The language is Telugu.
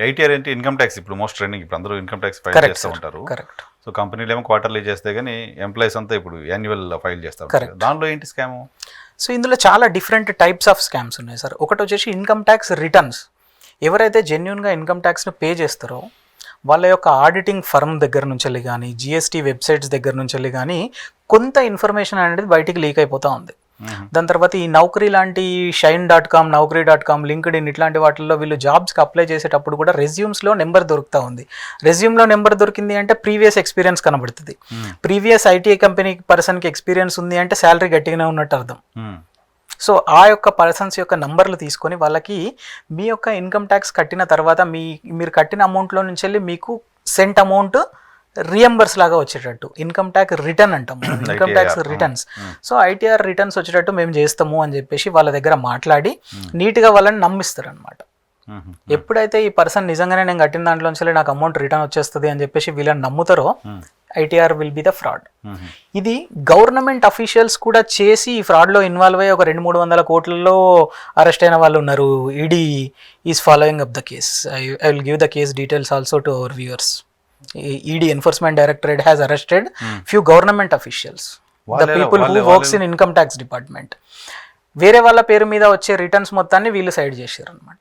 ఐటీఆర్ ఏంటి? Income tax. ఇప్పుడు మోస్ట్ ట్రెండింగ్. ఇప్పుడు అందరూ ఇన్కమ్ ట్యాక్స్ ఫైల్ చేస్తూ ఉంటారు. సో కంపెనీలు ఏమో క్వార్టర్లీ చేస్తే కానీ ఎంప్లాయీస్ అంతా ఇప్పుడు యాన్యువల్ ఫైల్ చేస్తారు. దానిలో ఏంటి స్కామ్? సో ఇందులో చాలా డిఫరెంట్ టైప్స్ ఆఫ్ స్కామ్స్ ఉన్నాయి సార్. ఒకటి వచ్చేసి ఇన్కమ్ ట్యాక్స్ రిటర్న్స్. ఎవరైతే జెన్యున్గా ఇన్కమ్ ట్యాక్స్ను పే చేస్తారో వాళ్ళ యొక్క ఆడిటింగ్ ఫర్మ్ దగ్గర నుంచి వెళ్ళి కానీ జిఎస్టీ వెబ్సైట్స్ దగ్గర నుంచి వెళ్ళి కానీ కొంత ఇన్ఫర్మేషన్ అనేది బయటికి లీక్ అయిపోతూ ఉంది. దాని తర్వాత ఈ నౌకరీ లాంటి shine dot com Naukri dot com LinkedIn ఇట్లాంటి వాటిల్లో వీళ్ళు జాబ్స్కి అప్లై చేసేటప్పుడు కూడా రెజ్యూమ్స్లో నెంబర్ దొరుకుతూ ఉంది. రెజ్యూమ్లో నెంబర్ దొరికింది అంటే ప్రీవియస్ ఎక్స్పీరియన్స్ కనబడుతుంది. ప్రీవియస్ ఐటీ కంపెనీ పర్సన్కి ఎక్స్పీరియన్స్ ఉంది అంటే శాలరీ గట్టిగానే ఉన్నట్టు అర్థం. సో ఆ యొక్క పర్సన్స్ యొక్క నంబర్లు తీసుకొని వాళ్ళకి మీ యొక్క ఇన్కమ్ ట్యాక్స్ కట్టిన తర్వాత మీ మీరు కట్టిన అమౌంట్లో నుంచి వెళ్ళి మీకు సెంట్ అమౌంట్ రియంబర్స్ లాగా వచ్చేటట్టు. ఇన్కమ్ ట్యాక్స్ రిటర్న్ అంటాం income tax. Returns so ITR returns వచ్చేటట్టు మేము చేస్తాము అని చెప్పేసి వాళ్ళ దగ్గర మాట్లాడి నీట్గా వాళ్ళని నమ్మిస్తారు అనమాట ఎప్పుడైతే ఈ పర్సన్ నిజంగానే నేను కట్టిన దాంట్లోంచి నాకు అమౌంట్ రిటర్న్ వచ్చేస్తుంది అని చెప్పేసి వీళ్ళని నమ్ముతారో ITR will be the fraud ఇది గవర్నమెంట్ అఫీషియల్స్ కూడా చేసి ఈ ఫ్రాడ్లో ఇన్వాల్వ్ అయ్యి ఒక రెండు మూడు వందల కోట్లలో అరెస్ట్ అయిన వాళ్ళు ఉన్నారు. ED is following up the case I will give the case details also to our viewers ED enforcement directorate has arrested few government officials the people who works in income tax department వేరే వాళ్ళ పేరు మీద వచ్చే రిటర్న్స్ మొత్తాన్ని వీళ్ళు సైడ్ చేశారు అనమాట